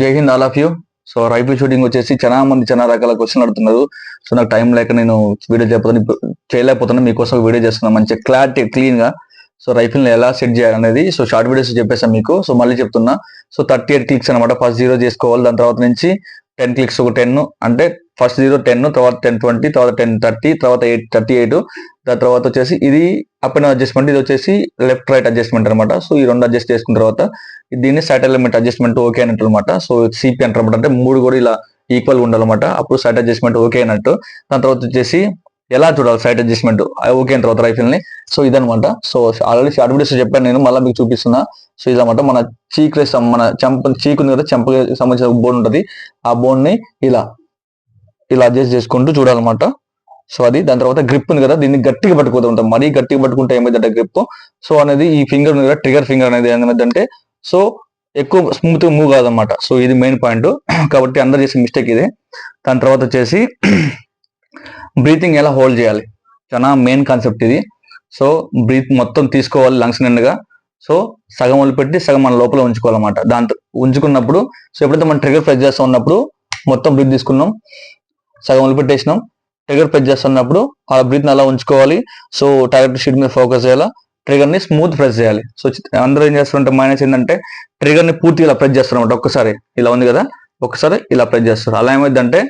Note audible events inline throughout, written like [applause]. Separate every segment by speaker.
Speaker 1: Jai Hind all of you so rifle shooting వచ్చేసి చాలా మంది చాలా రకాల క్వశ్చన్ అడుగుతున్నారు. సో నాకు టైం లేక నేను వీడియో చేయకపోతే చేయలేకపోతున్నా మీకోసం వీడియో చేస్తున్నాను మంచి క్లారిటీ క్లీన్గా. సో రైఫిల్ని ఎలా సెట్ చేయాలనేది సో షార్ట్ వీడియోస్ చెప్పేసాను మీకు. సో మళ్ళీ చెప్తున్నా. సో థర్టీ ఎయిట్ క్లిక్స్ అనమాట ఫస్ట్ జీరో చేసుకోవాలి. దాని తర్వాత నుంచి టెన్ క్లిక్స్ ఒక టెన్ అంటే ఫస్ట్ జీరో టెన్ తర్వాత టెన్ ట్వంటీ తర్వాత టెన్ థర్టీ తర్వాత ఎయిట్ థర్టీ ఎయిట్. దాని తర్వాత వచ్చేసి ఇది అప్ అండ్ అడ్జస్ట్మెంట్ ఇది వచ్చేసి లెఫ్ట్ రైట్ అడ్జస్ట్మెంట్ అనమాట సో ఈ రెండు అడ్జస్ట్ చేసుకున్న తర్వాత దీన్ని సైట్ ఎలిమెంట్ అడ్జస్ట్మెంట్ ఓకే అన్నట్టు అనమాట సో సిపి అంటారనమాట అంటే మూడు కూడా ఇలా ఈక్వల్ ఉండాలన్నమాట. అప్పుడు సైట్ అడ్జస్ట్మెంట్ ఓకే అన్నట్టు. దాని తర్వాత వచ్చేసి ఎలా చూడాలి సైట్ అడ్జస్ట్మెంట్? ఓకే అయిన తర్వాత రైఫిల్ని. సో ఇదనమాట సో ఆల్రెడీ షార్ట్ వీడియోస్ చెప్పాను నేను మళ్ళీ మీకు చూపిస్తున్నా. సో ఇదన్నమాట. మన చీక్ మన చంప చీక్ ఉంది కదా చెంపకి సంబంధించిన బోన్ ఉంటుంది. ఆ బోన్ని ఇలా ఇలా అడ్జస్ట్ చేసుకుంటూ చూడాలన్నమాట. సో అది దాని తర్వాత గ్రిప్ ఉంది కదా దీన్ని గట్టిగా పట్టుకుంటూ ఉంటాం మరీ గట్టిగా పట్టుకుంటే ఏమైందంటే గ్రిప్ సో అనేది ఈ ఫింగర్ ఉంది కదా ట్రిగర్ ఫింగర్ అనేది ఏమైందంటే సో ఎక్కువ స్మూత్ మూవ్ కాదనమాట సో ఇది మెయిన్ పాయింట్ [clears throat] కాబట్టి అందరు చేసే మిస్టేక్ ఇది. దాని తర్వాత వచ్చేసి [clears throat] బ్రీతింగ్ ఎలా హోల్డ్ చేయాలి? చాలా మెయిన్ కాన్సెప్ట్ ఇది. సో బ్రీత్ మొత్తం తీసుకోవాలి లంగ్స్ నిండుగా. సో సగం వదిలిపెట్టి సగం మన లోపల ఉంచుకోవాలన్నమాట. దాంతో ఉంచుకున్నప్పుడు సో ఎప్పుడైతే మనం ట్రిగర్ ప్రెస్ చేస్తూ ఉన్నప్పుడు మొత్తం బ్రీత్ తీసుకున్నాం. సగం వదిలిపెట్టేసినాం ట్రిగర్ ప్రెస్ చేస్తున్నప్పుడు ఆ బ్రీత్ అలా ఉంచుకోవాలి. సో టార్గెట్ షీట్ మీద ఫోకస్ చేయాలా? ట్రిగర్ని స్మూత్ ప్రెస్ చేయాలి. సో అందరూ ఏం చేస్తారంటే మైనస్ ఏంటంటే ట్రిగర్ని పూర్తిగా ఇలా ప్రెస్ చేస్తారనమాట ఒక్కసారి ఇలా ఉంది కదా? ఒకసారి ఇలా ప్రెస్ చేస్తారు అలా ఏమైందంటే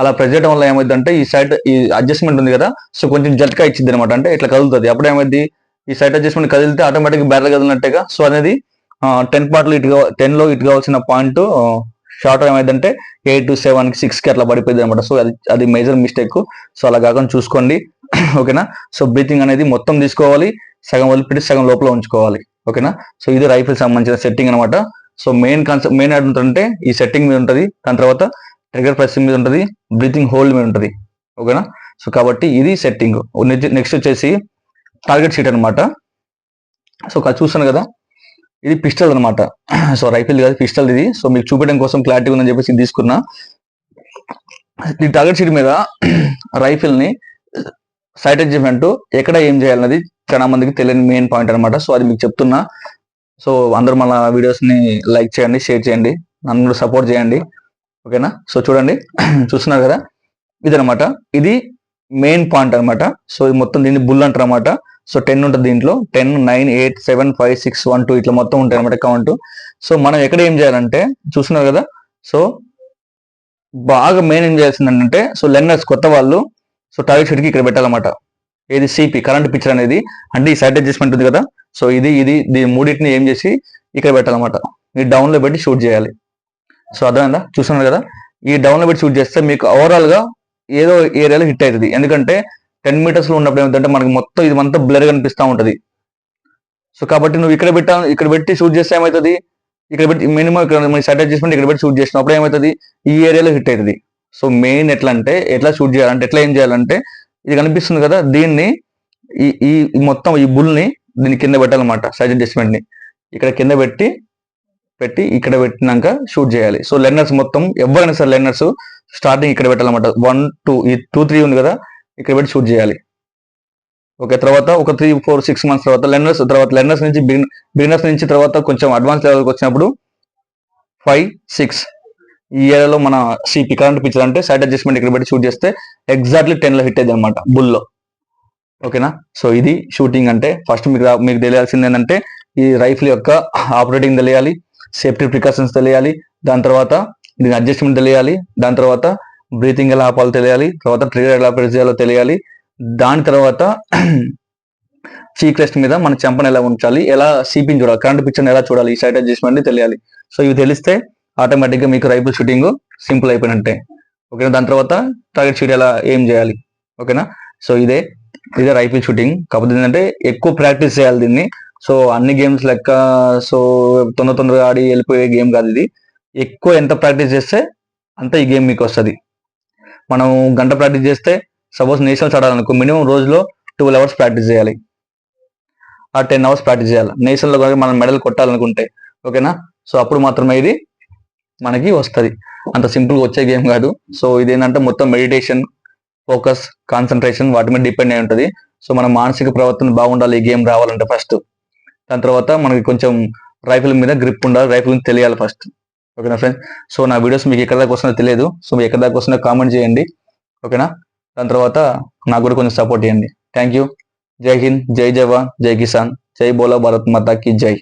Speaker 1: అలా ప్రెస్ చేయడం వల్ల ఏమైందంటే ఈ సైడ్ ఈ అడ్జస్ట్మెంట్ ఉంది కదా? సో కొంచెం జట్కా ఇచ్చింది అనమాట అంటే ఇట్లా కదులుతుంది. అప్పుడు ఏమైంది? ఈ సైడ్ అడ్జస్ట్మెంట్ కదిలితే ఆటోమేటిక్ బ్యారల్ కదిలినట్టుగా? సో అనేది టెన్ పార్ట్లు ఇటు టెన్లో ఇటు కావాల్సిన పాయింట్ షార్ట్ ఏమైందంటే ఎయిట్ టు సెవెన్కి సిక్స్కి అట్లా పడిపోయింది అనమాట సో అది అది మేజర్ మిస్టేక్ సో అలా కాకుండా చూసుకోండి. ఓకేనా సో బ్రీతింగ్ అనేది మొత్తం తీసుకోవాలి. సగం వదిలిపెట్టి సగం లోపల ఉంచుకోవాలి. ఓకేనా సో ఇది రైఫిల్ సంబంధించిన సెట్టింగ్ అనమాట సో మెయిన్ కాన్సెప్ట్ మెయిన్ ఏంటంటే ఈ సెట్టింగ్ మీద ఉంటుంది. దాని తర్వాత ట్రిగర్ ప్రెసింగ్ మీద ఉంటుంది. బ్రీతింగ్ హోల్డ్ మీద ఉంటుంది. ఓకేనా సో కాబట్టి ఇది సెట్టింగ్ నెక్స్ట్ వచ్చేసి టార్గెట్ షీట్ అనమాట సో చూస్తాను కదా? ఇది పిస్టల్ అనమాట సో రైఫిల్ కాదు పిస్టల్ ఇది. సో మీకు చూపించడం కోసం క్లారిటీ ఉందని చెప్పేసి తీసుకున్నా. ఈ టార్గెట్ షీట్ మీద రైఫిల్ని సైట్ అడ్జస్ట్మెంట్ ఎక్కడ ఏం చేయాలన్నది చాలా మందికి తెలియని మెయిన్ పాయింట్ అనమాట సో అది మీకు చెప్తున్నా. సో అందరూ మన వీడియోస్ని లైక్ చేయండి షేర్ చేయండి. నన్ను కూడా సపోర్ట్ చేయండి. ఓకేనా సో చూడండి. చూస్తున్నారు కదా? ఇదనమాట ఇది మెయిన్ పాయింట్ అనమాట సో ఇది మొత్తం దీన్ని బుల్ అంటారు అనమాట సో టెన్ ఉంటుంది దీంట్లో. Ten nine eight seven five six one two ఇట్లా మొత్తం ఉంటాయి అనమాట కౌంట్ సో మనం ఎక్కడ ఏం చేయాలంటే చూస్తున్నారు కదా? సో బాగా మెయిన్ ఏం చేయాల్సింది ఏంటంటే సో లెర్నర్స్ కొత్త వాళ్ళు సో టాయిలెట్ షీట్కి ఇక్కడ పెట్టాలన్నమాట. ఏది సిపి కరెంట్ పిక్చర్ అనేది. అంటే ఈ సైడ్ అడ్జస్ట్మెంట్ ఉంది కదా? సో ఇది ఇది దీని మూడింటిని ఏం చేసి ఇక్కడ పెట్టాలన్నమాట. ఈ డౌన్లో పెట్టి షూట్ చేయాలి. సో అర్థమైందా? చూస్తున్నారు కదా? ఈ డౌన్లో పెట్టి షూట్ చేస్తే మీకు ఓవరాల్గా ఏదో ఏరియాలో హిట్ అవుతుంది. ఎందుకంటే టెన్ మీటర్స్లో ఉన్నప్పుడు ఏమిటంటే మనకి మొత్తం ఇది అంతా బ్లర్ కనిపిస్తా ఉంటుంది. సో కాబట్టి నువ్వు ఇక్కడ పెట్టా ఇక్కడ పెట్టి షూట్ చేస్తే ఏమవుతుంది? ఇక్కడ పెట్టి మినిమం ఇక్కడ సెటప్ చేసి ఇక్కడ పెట్టి షూట్ చేసినప్పుడు ఏమవుతుంది? ఈ ఏరియాలో హిట్ అవుతుంది. సో మెయిన్ ఎట్లా అంటే ఎట్లా షూట్ చేయాలంటే ఎట్లా ఏం చేయాలంటే ఇది కనిపిస్తుంది కదా దీన్ని ఈ ఈ మొత్తం ఈ బుల్ని దీన్ని కింద పెట్టాలన్నమాట సైజ్ అడ్జస్ట్మెంట్ని. ఇక్కడ కింద పెట్టి పెట్టి ఇక్కడ పెట్టినాక షూట్ చేయాలి. సో లెర్నర్స్ మొత్తం ఎవరైనా సరే లెర్నర్స్ స్టార్టింగ్ ఇక్కడ పెట్టాలన్నమాట. వన్ టూ ఈ టూ త్రీ ఉంది కదా ఇక్కడ పెట్టి షూట్ చేయాలి. ఓకే తర్వాత ఒక త్రీ ఫోర్ సిక్స్ మంత్స్ తర్వాత లెర్నర్స్ తర్వాత లెర్నర్స్ నుంచి బిగినర్స్ నుంచి తర్వాత కొంచెం అడ్వాన్స్ లెవెల్కి వచ్చినప్పుడు ఫైవ్ సిక్స్ ఈ ఏరియాలో మన సిపి కరెంట్ పిక్చర్ అంటే సైడ్ అడ్జస్ట్మెంట్ ఇక్కడ పెట్టి షూట్ చేస్తే ఎగ్జాక్ట్లీ టెన్లో హిట్ అయింది అనమాట బుల్లో ఓకేనా సో ఇది షూటింగ్ అంటే ఫస్ట్ మీకు మీకు తెలియాల్సింది ఏంటంటే ఈ రైఫిల్ యొక్క ఆపరేటింగ్ తెలియాలి సేఫ్టీ ప్రికాషన్స్ తెలియాలి దాని తర్వాత దీని అడ్జస్ట్మెంట్ తెలియాలి దాని తర్వాత బ్రీతింగ్ ఎలా ఆపాలో తెలియాలి తర్వాత ట్రిగర్ ఎలా ప్రెస్ చేయాలో తెలియాలి. దాని తర్వాత [clears throat] చీక్ రెస్ట్ మీద మన చెంపను ఎలా ఉంచాలి ఎలా సీపింగ్ చూడాలి కరెంట్ పిక్చర్ ఎలా చూడాలి ఈ సైడ్ అడ్జస్ట్మెంట్ తెలియాలి. సో ఇవి తెలిస్తే ఆటోమేటిక్గా మీకు రైఫుల్ షూటింగ్ సింపుల్ అయిపోయినట్టే. ఓకేనా? దాని తర్వాత టార్గెట్ షూట్ ఎలా ఏం చేయాలి? ఓకేనా? సో ఇదే ఇదే రైఫిల్ షూటింగ్. కాకపోతే ఏంటంటే ఎక్కువ ప్రాక్టీస్ చేయాలి దీన్ని. సో అన్ని గేమ్స్ లెక్క సో తొందర తొందరగా ఆడి వెళ్ళిపోయే గేమ్ కాదు ఇది. ఎక్కువ ఎంత ప్రాక్టీస్ చేస్తే అంత ఈ గేమ్ మీకు వస్తుంది. మనం గంట ప్రాక్టీస్ చేస్తే సపోజ్ నేషనల్స్ ఆడాలనుకో మినిమం రోజులో ట్వెల్వ్ అవర్స్ ప్రాక్టీస్ చేయాలి. ఆ టెన్ అవర్స్ ప్రాక్టీస్ చేయాలి. నేషనల్ కనుక మనం మెడల్ కొట్టాలనుకుంటే ఓకేనా? సో అప్పుడు మాత్రమే ఇది మనకి వస్తుంది. అంత సింపుల్గా వచ్చే గేమ్ కాదు. సో ఇదేంటంటే మొత్తం మెడిటేషన్ ఫోకస్ కాన్సన్ట్రేషన్ వాటి మీద డిపెండ్ అయి ఉంటుంది. సో మన మానసిక ప్రవర్తన బాగుండాలి ఈ గేమ్ రావాలంటే ఫస్ట్. దాని తర్వాత మనకి కొంచెం రైఫిల్ మీద గ్రిప్ ఉండాలి రైఫిల్ తెలియాలి ఫస్ట్. ఓకేనా ఫ్రెండ్స్ సో నా వీడియోస్ మీకు ఎక్కడ దాకా వస్తుందో తెలియదు. సో మీకు ఎక్కడ దాకా వస్తుందో కామెంట్ చేయండి. ఓకేనా? దాని తర్వాత నాకు కూడా కొంచెం సపోర్ట్ చేయండి. థ్యాంక్ యూ జై హింద్ జై జవాన్ జై కిసాన్. జై బోలా భారత్ మాతాకి జై.